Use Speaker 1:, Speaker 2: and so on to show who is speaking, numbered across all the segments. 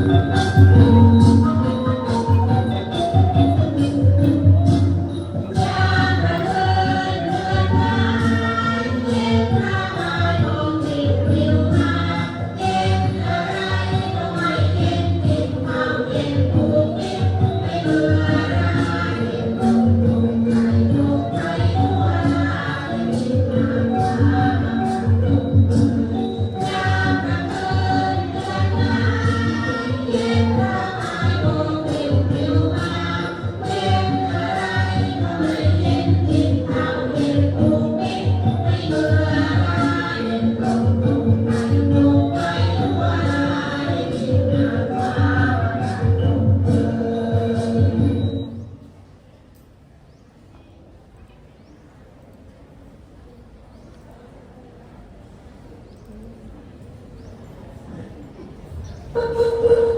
Speaker 1: Thank you. Ha ha ha!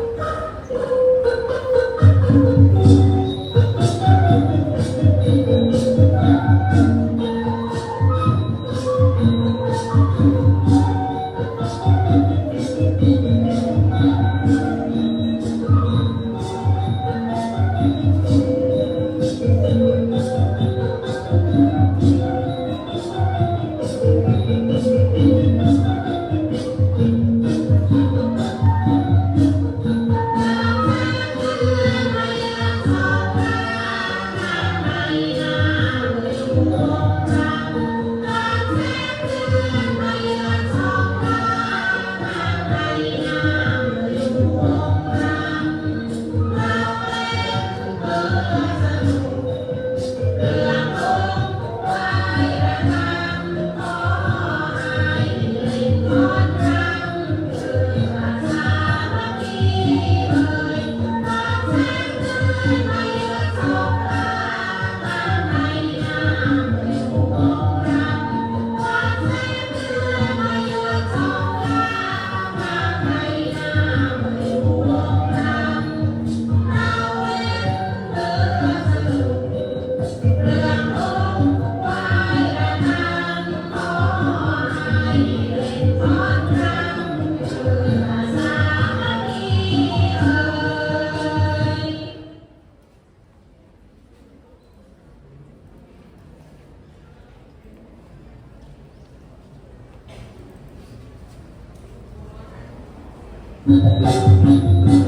Speaker 1: Thank you.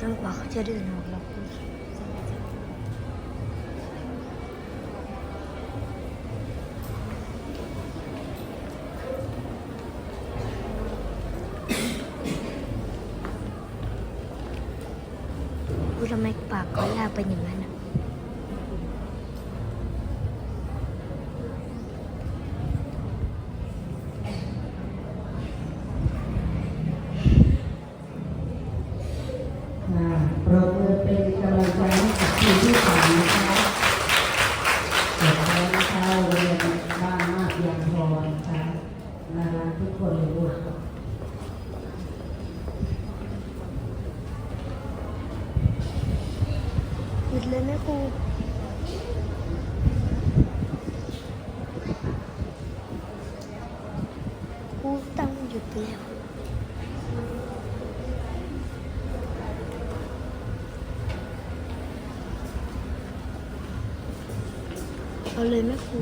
Speaker 1: จนกว่าเขาจะเดินออกเราทำไมปากก็ยากไปอย่างนั้น
Speaker 2: ยุดเลยไหมครูครูต้อง
Speaker 1: หยุดแล้
Speaker 3: วเอาเลยไหมครู